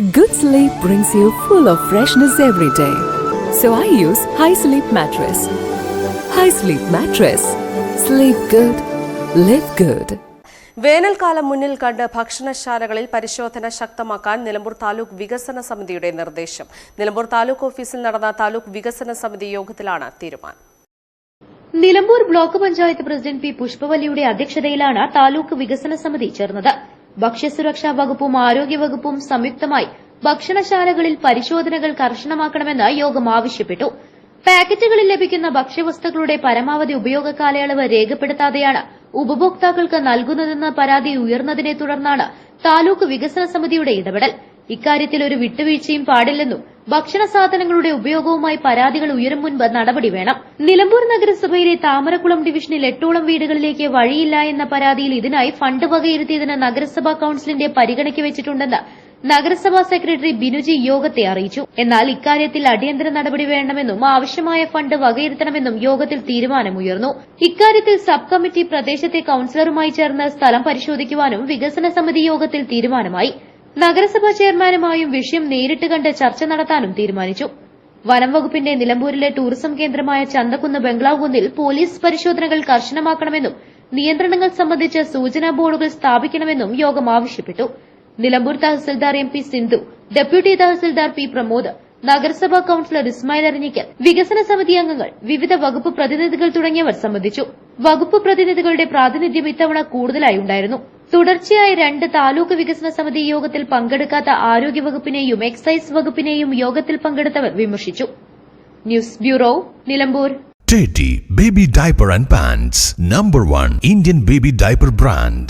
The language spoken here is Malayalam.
Good sleep brings you full of freshness every day. So I use High Sleep Mattress. High Sleep Mattress. Sleep good. Live good. വേനൽക്കാലം മുന്നിൽ കണ്ട് ഭക്ഷണശാലകളിൽ പരിശോധന ശക്തമാക്കാൻ നിലമ്പൂർ താലൂക്ക് വികസന സമിതിയുടെ നിർദ്ദേശം നിലമ്പൂർ താലൂക്ക് ഓഫീസിൽ നടന്ന താലൂക്ക് വികസന സമിതി യോഗത്തിലാണ് തീരുമാനം Nilambur block panchayat president P പുഷ്പവല്ലിയുടെ അധ്യക്ഷതയിലാണ് താലൂക്ക് വികസന സമിതി ചേർന്നത് ഭക്ഷ്യസുരക്ഷാ വകുപ്പും ആരോഗ്യവകുപ്പും സംയുക്തമായി ഭക്ഷണശാലകളിൽ പരിശോധനകൾ കർശനമാക്കണമെന്ന് യോഗം ആവശ്യപ്പെട്ടു. പാക്കറ്റുകളിൽ ലഭിക്കുന്ന ഭക്ഷ്യവസ്തുക്കളുടെ പരമാവധി ഉപയോഗ കാലയളവ് രേഖപ്പെടുത്താതെയാണ് ഉപഭോക്താക്കൾക്ക് നൽകുന്നതെന്ന പരാതി ഉയർന്നതിനെ തുടർന്നാണ് താലൂക്ക് വികസന സമിതിയുടെ ഇടപെടൽ. ഇക്കാര്യത്തിൽ ഒരു വിട്ടുവീഴ്ചയും പാടില്ലെന്നും ഭക്ഷണ സാധനങ്ങളുടെ ഉപയോഗവുമായി പരാതികൾ ഉയരും മുൻപ് നടപടി വേണം. നിലമ്പൂർ നഗരസഭയിലെ താമരക്കുളം ഡിവിഷനിൽ എട്ടോളം വീടുകളിലേക്ക് വഴിയില്ല എന്ന പരാതിയിൽ ഇതിനായി ഫണ്ട് വകയിരുത്തിയതിന് നഗരസഭാ കൌൺസിലിന്റെ പരിഗണയ്ക്ക് വെച്ചിട്ടുണ്ടെന്ന് നഗരസഭാ സെക്രട്ടറി ബിനുജി യോഗത്തെ അറിയിച്ചു. എന്നാൽ ഇക്കാര്യത്തിൽ അടിയന്തര നടപടി വേണമെന്നും ആവശ്യമായ ഫണ്ട് വകയിരുത്തണമെന്നും യോഗത്തിൽ തീരുമാനമുയർന്നു. ഇക്കാര്യത്തിൽ സബ് കമ്മിറ്റി പ്രദേശത്തെ കൌൺസിലറുമായി ചേർന്ന് സ്ഥലം പരിശോധിക്കുവാനും വികസന സമിതി യോഗത്തിൽ തീരുമാനമായി. നഗരസഭാ ചെയർമാനുമായും വിഷയം നേരിട്ട് കണ്ട് ചർച്ച നടത്താനും തീരുമാനിച്ചു. വനം വകുപ്പിന്റെ നിലമ്പൂരിലെ ടൂറിസം കേന്ദ്രമായ ചന്തക്കുന്ന് ബംഗ്ലാവ് കുന്നിൽ പോലീസ് പരിശോധനകൾ കർശനമാക്കണമെന്നും നിയന്ത്രണങ്ങൾ സംബന്ധിച്ച് സൂചനാ ബോർഡുകൾ സ്ഥാപിക്കണമെന്നും യോഗം ആവശ്യപ്പെട്ടു. നിലമ്പൂർ തഹസിൽദാർ എം പി സിന്ധു ഡെപ്യൂട്ടി തഹസിൽദാർ പി പ്രമോദ് നഗരസഭാ കൌൺസിലർ ഇസ്മായിൽ അറിഞ്ഞിക്കൽ വികസന സമിതി അംഗങ്ങൾ വിവിധ വകുപ്പ് പ്രതിനിധികൾ തുടങ്ങിയവർ സംബന്ധിച്ചു. വകുപ്പ് പ്രതിനിധികളുടെ പ്രാതിനിധ്യം ഇത്തവണ കൂടുതലായി ഉണ്ടായിരുന്നു. തുടർച്ചയായി രണ്ട് താലൂക്ക് വികസന സമിതി യോഗത്തിൽ പങ്കെടുക്കാത്ത ആരോഗ്യവകുപ്പിനെയും എക്സൈസ് വകുപ്പിനെയും യോഗത്തിൽ പങ്കെടുത്തവർ വിമർശിച്ചു news bureau Nilambur Teddy Baby Diaper and pants number one Indian baby diaper brand.